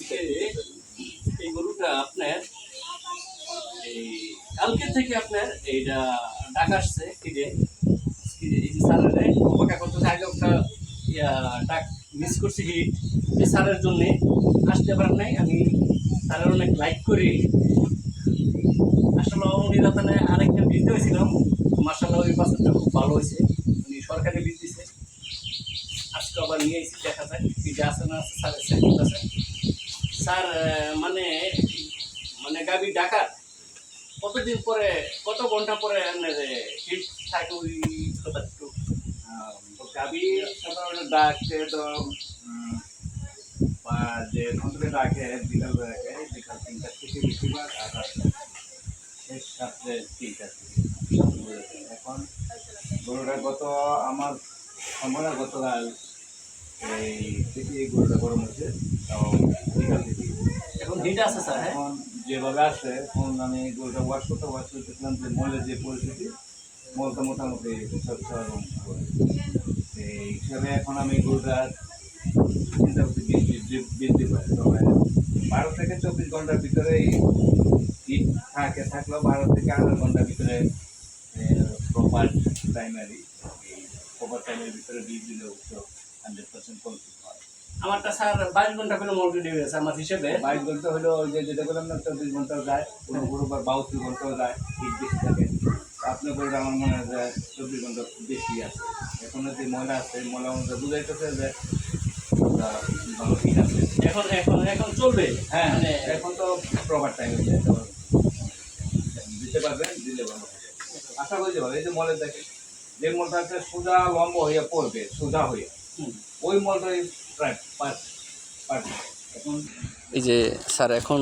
এই- গরুটা আপনার এই কালকে থেকে আপনার এইটা ডাক আসছে কি যে কি যে এই স্যারের জন্য আসতে পারেন নাই। আমি স্যারের অনেক লাইক করি। আসলে উনি আরেকটা বীজ দিয়েছিলাম মার্শাল্লাহ ওই বাচ্চাটা খুব ভালো হয়েছে। উনি সরকারি বীজ দিছে আজকে আবার নিয়ে এসেছি, দেখা কি যে আছে না আছে, স্যারের সাইড আছে। স্যার মানে মানে গাবি ডাকার কতদিন পরে, কত ঘণ্টা পরে থাকে ওই কথা একটু? গাবি সাধারণত ডাকে তো যে ঘন্টাকে ডাকে, বিকাল বেলাকে বিকাল তিনটার থেকে বেশিরভাগ, আর রাত্রে শেষ রাত্রে তিনটা থেকে। এখন গরুটা গত আমার সম্ভাবনা গতকাল এই থেকে গরুটা গরম হচ্ছে এবং বিকাল থেকে। এখন হিট আছে স্যার হ্যাঁ? এখন যেভাবে আছে এখন আমি গরুটা ওয়াশ করতে ওয়াশ করতে যে মলের যে পরিস্থিতি মলটা মোটামুটি এবং হিসাবে এখন আমি গরুটা চিন্তা করছি বৃদ্ধি বৃদ্ধি- পায় তবে বারো থেকে চব্বিশ ঘণ্টার ভিতরে হিট থাকে থাকলেও বারো থেকে আঠারো ঘণ্টার ভিতরে প্রপার টাইমারি এই প্রপার টাইমের ভিতরে বীজ দিলে হান্ড্রেড পার্সেন্ট কমপ্লিট হয় আমারটা স্যার বাইশ ঘণ্টা করে অলরেডি হয়েছে আমার হিসেবে। বাইশ ঘণ্টা হলো ওই যে যেটা বললাম না চব্বিশ ঘন্টাও যায় কোনো কোনো বা বাহাত্তর ঘন্টাও যায় হিট বেশি থাকে। আপনার করে আমার মনে হয় যে চব্বিশ ঘণ্টা বেশি আছে। এখন যে ময়লা আছে ময়লা মধ্যে বুঝাইতেছে যে আছে। এখন এখন এখন চলবে? হ্যাঁ মানে এখন তো প্রপার টাইম দিতে পারবেন দিলে ভালো আশা করি যে ভালো এই যে মলের দেখে যে মলটা আছে সোজা লম্বা হইয়া পড়বে সোজা হইয়া। ওই মলটাই প্রায় পাঁচ পাঁচ এখন এই যে স্যার এখন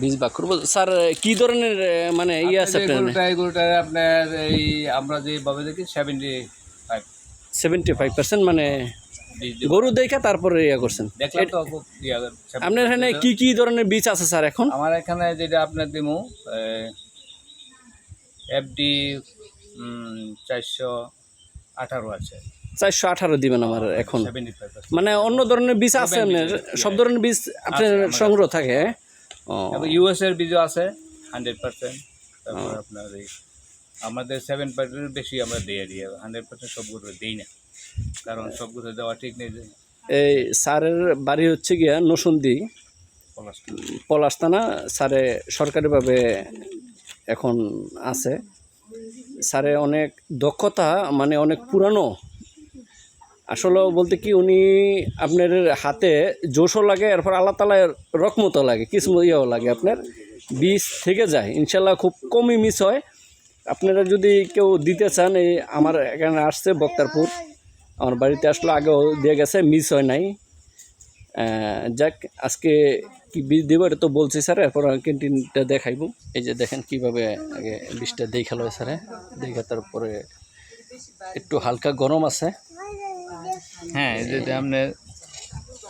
বীজ বাক করব। স্যার কি ধরনের মানে ইয়ে আছে যে আপনার এই আমরা যে ভাবে দেখি seventy five seventy five percent মানে গরু দেখা তারপরে ইয়ে করছেন। ইয়া, আপনার এখানে কি কি ধরনের বীজ আছে স্যার এখন? আমার এখানে যেটা আপনার দিমু এফডি চারশো আঠারো আছে। চারশো আঠারো দিবেন আমার এখন। মানে অন্য ধরনের বীজ আছে আপনার সব ধরনের বীজ আপনার সংগ্রহ থাকে ইউএস এর বীজও আছে হান্ড্রেড পার্সেন্ট তারপর আপনার এই আমাদের সেভেন পার্সেন্ট বেশি আমরা দিয়ে দিই হান্ড্রেড পার্সেন্ট সবগুলো দিই না। কারণ সবগুলো দেওয়া ঠিক নেই এই স্যারের বাড়ি হচ্ছে গিয়া নসুন্দি। পলাশতানা স্যারে সরকারিভাবে এখন আছে। স্যারে অনেক দক্ষতা মানে অনেক পুরানো আসলে বলতে কি, উনি আপনার হাতে জোশও লাগে, এরপর আল্লাহ তালায় রকমতো লাগে কিছু ইয়েও লাগে আপনার। বীজ থেকে যায় ইনশাল্লাহ খুব কমই মিস হয়। আপনারা যদি কেউ দিতে চান, এই আমার এখানে আসছে বক্তারপুর। আমার বাড়িতে আসলে আগেও দিয়ে গেছে মিস হয় নাই। যাক, আজকে কি বীজ দেবো এটা তো বলছি স্যার, এরপর ক্যান্টিনটা দেখাইব। এই যে দেখেন কীভাবে আগে বীজটা দেখাল স্যারে দেখে তারপরে একটু হালকা গরম আছে। হ্যাঁ এই যে আপনার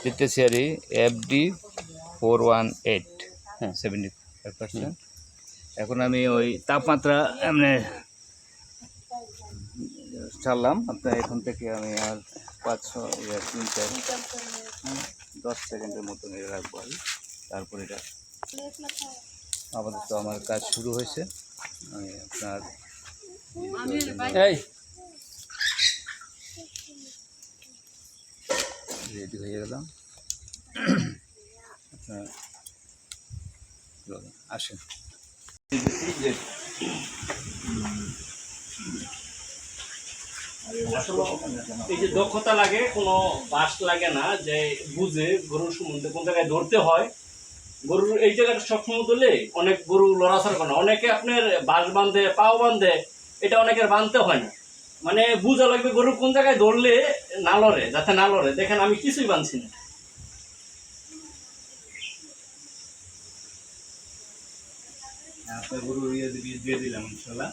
দিতেছি আর এফডি ফোর ওয়ান এইট হ্যাঁ। সেভেন্টি ফাইভ পার্সেন্ট এখন আমি ওই তাপমাত্রা এমনি ছাড়লাম। আপনার এখান থেকে আমি আর পাঁচশো ইয়ে তিন চার হ্যাঁ, দশ সেকেন্ডের মতন এটা রাখব আর তারপর এটা আপাতত আমার কাজ শুরু হয়েছে। আমি আপনার এই রেডি হয়ে গেলাম আসেন। এই যে দক্ষতা লাগে, কোনো বাস লাগে না, যে বুঝে গরুর সম্বন্ধে কোন জায়গায় ধরতে হয়। গরুর এই জায়গাটা সবসময় ধরলে অনেক গরু লড়াচড়া করে না। অনেকে আপনার বাস বাঁধে, পাও বাঁধে, এটা অনেকের বাঁধতে হয় না। মানে বুঝা লাগবে গরু কোন জায়গায় ধরলে না লড়ে যাতে না লড়ে দেখেন, আমি কিছুই বানছি না। আপনার গরু ইয়ে দিয়ে দিলাম, ইনশাল্লাহ।